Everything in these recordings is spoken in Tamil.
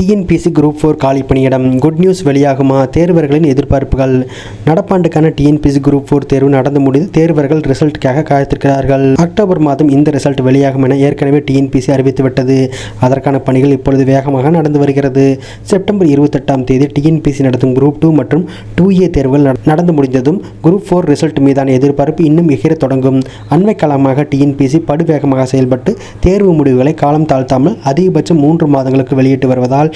டிஎன்பிசி குரூப் ஃபோர் காலி பணியிடம் குட் நியூஸ் வெளியாகுமா? தேர்வர்களின் எதிர்பார்ப்புகள். நடப்பாண்டுக்கான டிஎன்பிசி குரூப் ஃபோர் தேர்வு நடந்து முடிந்து தேர்வர்கள் ரிசல்ட்டுக்காக காத்திருக்கிறார்கள். அக்டோபர் மாதம் இந்த ரிசல்ட் வெளியாகும் என ஏற்கனவே டிஎன்பிசி அறிவித்துவிட்டது. அதற்கான பணிகள் இப்பொழுது வேகமாக நடந்து வருகிறது. செப்டம்பர் இருபத்தெட்டாம் தேதி டிஎன்பிசி நடத்தும் குரூப் டூ மற்றும் டூ ஏ தேர்வுகள் நடந்து முடிந்ததும் குரூப் ஃபோர் ரிசல்ட் மீதான எதிர்பார்ப்பு இன்னும் எகிர தொடங்கும். அண்மை காலமாக டிஎன்பிசி படுவேகமாக செயல்பட்டு தேர்வு முடிவுகளை காலம் தாழ்த்தாமல் அதிகபட்சம் மூன்று மாதங்களுக்கு வெளியிட்டு வருவதால்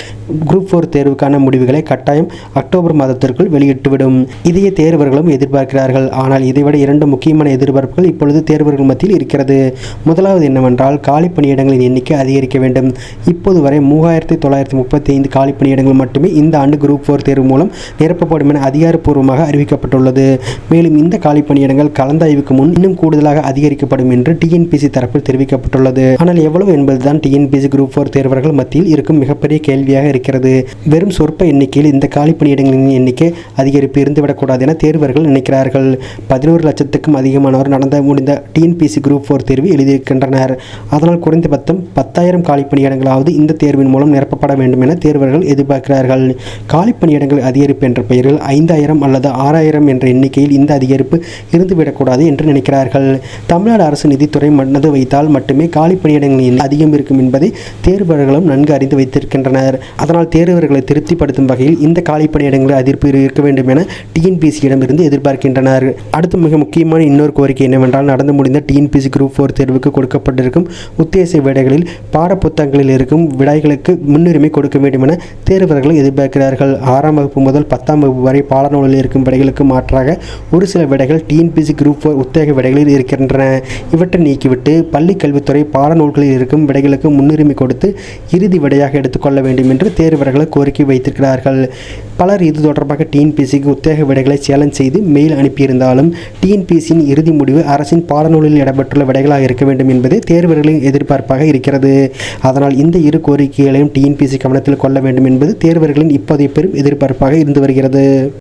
குரூப் ஃபோர் தேர்வுக்கான முடிவுகளை கட்டாயம் அக்டோபர் மாதத்திற்குள் வெளியிட்டுவிடும். இதையே தேர்வர்களும் எதிர்பார்க்கிறார்கள். ஆனால் இதைவிட இரண்டு முக்கியமான எதிர்பார்ப்புகள் இப்பொழுது தேர்வர்கள் மத்தியில் இருக்கிறது. முதலாவது என்னவென்றால் காலி பணியிடங்களின் எண்ணிக்கை அதிகரிக்க வேண்டும். இப்போது வரை மூவாயிரத்தி தொள்ளாயிரத்தி முப்பத்தி ஐந்து காலி பணியிடங்கள் மட்டுமே இந்த ஆண்டு குரூப் ஃபோர் தேர்வு மூலம் நிரப்பப்படும் என அதிகாரப்பூர்வமாக அறிவிக்கப்பட்டுள்ளது. மேலும் இந்த காலி பணியிடங்கள் கலந்தாய்வுக்கு முன் இன்னும் கூடுதலாக அதிகரிக்கப்படும் என்று டிஎன்பிசி தரப்பில் தெரிவிக்கப்பட்டுள்ளது. ஆனால் எவ்வளவு என்பதுதான் டிஎன்பிசி குரூப் ஃபோர் தேர்வர்கள் மத்தியில் இருக்கும் மிகப்பெரிய கேள்வி. கேள்வியாக இருக்கிறது. வெறும் சொற்ப எண்ணிக்கையில் இந்த காலி பணியிடங்களின் எண்ணிக்கை அதிகரிப்பு இருந்துவிடக்கூடாது என தேர்வர்கள் நினைக்கிறார்கள். பதினோரு லட்சத்துக்கும் அதிகமானவர் நடந்த முடிந்த டிஎன்பிசி குரூப் ஃபோர் தேர்வு எழுதியிருக்கின்றனர். அதனால் குறைந்தபட்சம் பத்தாயிரம் காலி பணியிடங்களாவது இந்த தேர்வின் மூலம் நிரப்பப்பட வேண்டும் என தேர்வர்கள் எதிர்பார்க்கிறார்கள். காலி பணியிடங்கள் அதிகரிப்பு என்ற பெயரில் ஐந்தாயிரம் அல்லது ஆறாயிரம் என்ற எண்ணிக்கையில் இந்த அதிகரிப்பு இருந்துவிடக்கூடாது என்று நினைக்கிறார்கள். தமிழ்நாடு அரசு நிதித்துறை மனது வைத்தால் மட்டுமே காலி பணியிடங்களின் அதிகம் இருக்கும் என்பதை தேர்வர்களும் நன்கு அறிந்து வைத்திருக்கின்றனர். அதனால் தேர்வர்களை திருப்திப்படுத்தும் வகையில் இந்த காலி பணியிடங்களில் அதிர்ப்பு இருக்க வேண்டும் என டிஎன்பிசியிடமிருந்து எதிர்பார்க்கின்றனர். அடுத்து மிக முக்கியமான இன்னொரு கோரிக்கை என்னவென்றால் நடந்து முடிந்த டிஎன்பிசி குரூப் ஃபோர் தேர்வுக்கு கொடுக்கப்பட்டிருக்கும் உத்தேச விடைகளில் பாடப்புத்தகங்களில் இருக்கும் விடைகளுக்கு முன்னுரிமை கொடுக்க வேண்டும் என தேர்வர்கள் எதிர்பார்க்கிறார்கள். ஆறாம் வகுப்பு முதல் பத்தாம் வகுப்பு வரை பாடநூலில் இருக்கும் விடைகளுக்கு மாற்றாக ஒரு சில விடைகள் டிஎன்பிசி குரூப் ஃபோர் உத்தேக விடைகளில் இருக்கின்றன. இவற்றை நீக்கிவிட்டு பள்ளி கல்வித்துறை பாடநூல்களில் இருக்கும் விடைகளுக்கு முன்னுரிமை கொடுத்து இறுதி விடையாக எடுத்துக்கொள்ள வேண்டும் வேண்டும் என்று தேர்வர்கள் கோரிக்கை வைத்திருக்கிறார்கள். பலர் இது தொடர்பாக டிஎன்பிசிக்கு உத்தேக விடைகளை சேலஞ்ச் செய்து மெயில் அனுப்பியிருந்தாலும் டிஎன்பிசியின் இறுதி முடிவு அரசின் பாடநூலில் இடம்பெற்றுள்ள விடைகளாக இருக்க வேண்டும் என்பதே தேர்வர்களின் எதிர்பார்ப்பாக இருக்கிறது. அதனால் இந்த இரு கோரிக்கைகளையும் டிஎன்பிசி கவனத்தில் கொள்ள வேண்டும் என்பது தேர்வர்களின் இப்போதைய பெரும் எதிர்பார்ப்பாக இருந்து வருகிறது.